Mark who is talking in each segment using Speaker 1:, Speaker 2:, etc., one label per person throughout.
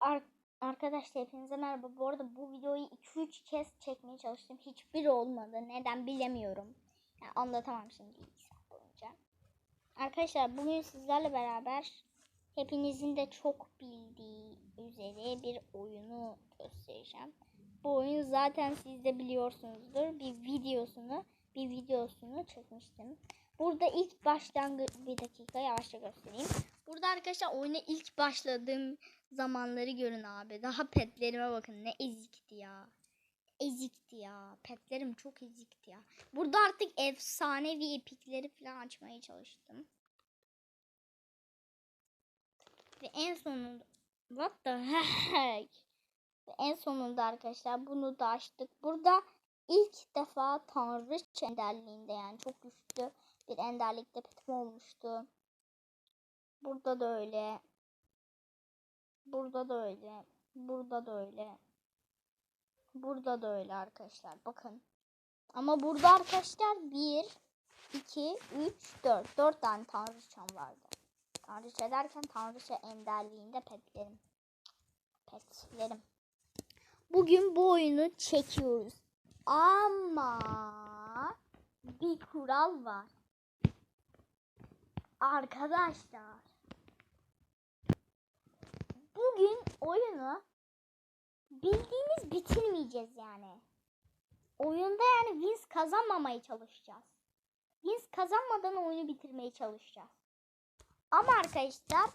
Speaker 1: Ar Arkadaşlar hepinize merhaba. Bu arada bu videoyu 2-3 kez çekmeye çalıştım. Hiçbir olmadı. Neden bilemiyorum. Yani anlatamam şimdi iki saat. Arkadaşlar bugün sizlerle beraber hepinizin de çok bildiği üzere bir oyunu göstereceğim. Bu oyunu zaten siz de biliyorsunuzdur. Bir videosunu bir videosunu çekmiştim. Burada ilk başlangıç bir dakika yavaşça göstereyim. Burada arkadaşlar oyuna ilk başladığım zamanları görün abi. Daha petlerime bakın ne ezikti ya. Ezikti ya. Petlerim çok ezikti ya. Burada artık efsanevi epikleri falan açmaya çalıştım. Ve en sonunda What the heck? Ve en sonunda arkadaşlar bunu da açtık. Burada ilk defa Tanrıça enderliğinde yani çok güçlü bir enderlikte petim olmuştu. Burada da öyle. Burada da öyle. Burada da öyle. Burada da öyle arkadaşlar. Bakın. Ama burada arkadaşlar 1, 2, 3, 4. 4 tane tanrıçam vardı. Tanrıça derken tanrıça enderliğinde petlerim. Petlerim. Bugün bu oyunu çekiyoruz. Ama bir kural var. Arkadaşlar bugün oyunu bildiğimiz bitirmeyeceğiz yani. Oyunda yani wins kazanmamaya çalışacağız. Wins kazanmadan oyunu bitirmeye çalışacağız. Ama arkadaşlar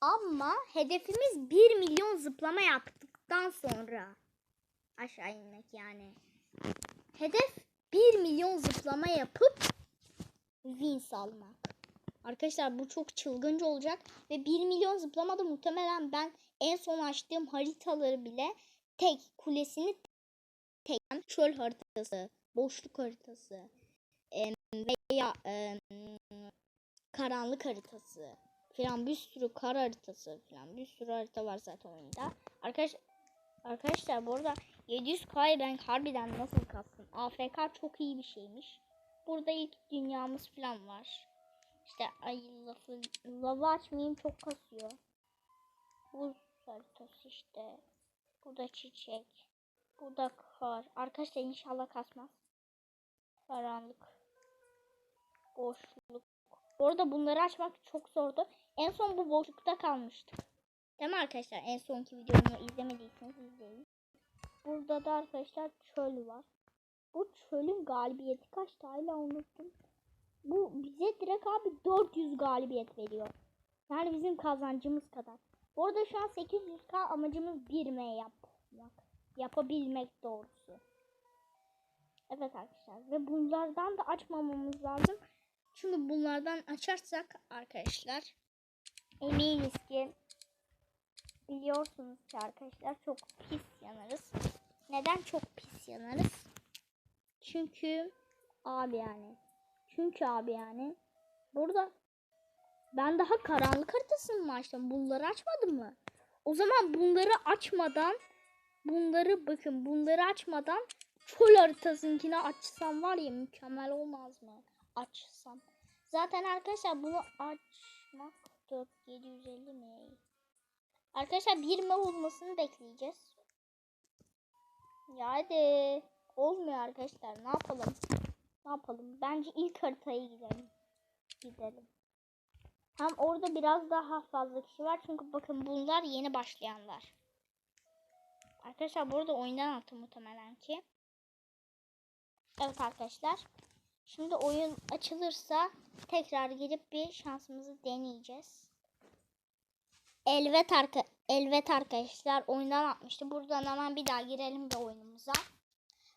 Speaker 1: ama hedefimiz 1 milyon zıplama yaptıktan sonra aşağı inmek yani. Hedef 1 milyon zıplama yapıp wins almak. Arkadaşlar bu çok çılgınca olacak ve 1 milyon zıplamada muhtemelen ben en son açtığım haritaları bile tek kulesini tek çöl haritası, boşluk haritası em, veya em, karanlık haritası falan bir sürü kar haritası falan bir sürü harita var zaten oyunda. Arkadaş arkadaşlar bu arada 700K'yı ben harbiden nasıl kastım? AFK çok iyi bir şeymiş. Burada ilk dünyamız falan var. İşte ay lafı lava açmayayım çok kasıyor. Buz haritası işte. Bu da çiçek. Bu da kar. Arkadaşlar inşallah kasmaz. Karanlık. Boşluk. Bu arada bunları açmak çok zordu. En son bu boşlukta kalmıştık. Değil mi arkadaşlar? En sonki videomu izlemediyseniz izleyin. Burada da arkadaşlar çöl var. Bu çölün galibiyeti kaçtı hala unuttum. Bu bize direkt abi 400 galibiyet veriyor. Yani bizim kazancımız kadar. Bu arada şu an 800k amacımız 1M yapmak. Yapabilmek doğrusu. Evet arkadaşlar ve bunlardan da açmamamız lazım. Çünkü bunlardan açarsak arkadaşlar eminiz ki biliyorsunuz ki arkadaşlar çok pis yanarız. Neden çok pis yanarız? Çünkü abi yani çünkü abi yani burada ben daha karanlık haritasını mı açtım? Bunları açmadım mı? O zaman bunları açmadan bunları bakın bunları açmadan çöl haritasınkini açsam var ya mükemmel olmaz mı? Açsam. Zaten arkadaşlar bunu açmak 4 750 mi? Arkadaşlar bir mi olmasını bekleyeceğiz. Ya hadi. Olmuyor arkadaşlar. Ne yapalım? Ne yapalım? Bence ilk haritaya gidelim. Gidelim. Hem orada biraz daha fazla kişi var. Çünkü bakın bunlar yeni başlayanlar. Arkadaşlar burada oyundan attım muhtemelen ki. Evet arkadaşlar. Şimdi oyun açılırsa tekrar girip bir şansımızı deneyeceğiz. Elvet arka Elvet arkadaşlar oyundan atmıştı. Buradan hemen bir daha girelim de oyunumuza.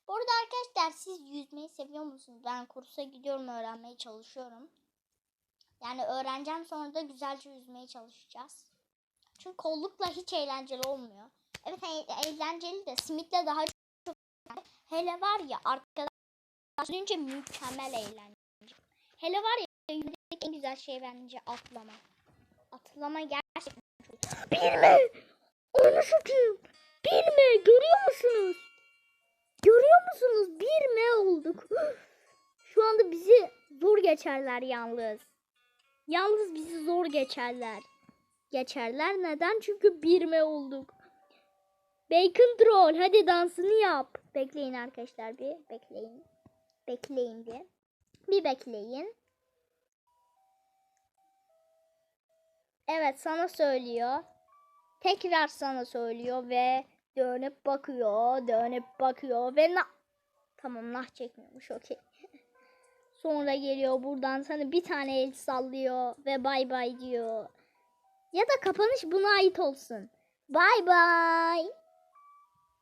Speaker 1: Bu arada arkadaşlar siz yüzmeyi seviyor musunuz? Ben kursa gidiyorum öğrenmeye çalışıyorum. Yani öğreneceğim sonra da güzelce yüzmeye çalışacağız. Çünkü kollukla hiç eğlenceli olmuyor. Evet e- eğlenceli de simitle daha çok Hele var ya arkadaşlar mükemmel eğlence. Hele var ya yüzdeki en güzel şey bence atlama. Atlama gerçekten çok. Bilme! Onu satayım. Bilme! Görüyor musunuz? Görüyor musunuz? Bir me olduk. Şu anda bizi zor geçerler yalnız. Yalnız bizi zor geçerler. Geçerler neden? Çünkü bir me olduk. Bacon troll hadi dansını yap. Bekleyin arkadaşlar bir bekleyin. Bekleyin bir. Bir bekleyin. Evet sana söylüyor. Tekrar sana söylüyor ve dönüp bakıyor, dönüp bakıyor ve na Tamam nah çekmiyormuş okey. Sonra geliyor buradan sana bir tane el sallıyor ve bay bay diyor. Ya da kapanış buna ait olsun. Bay bay.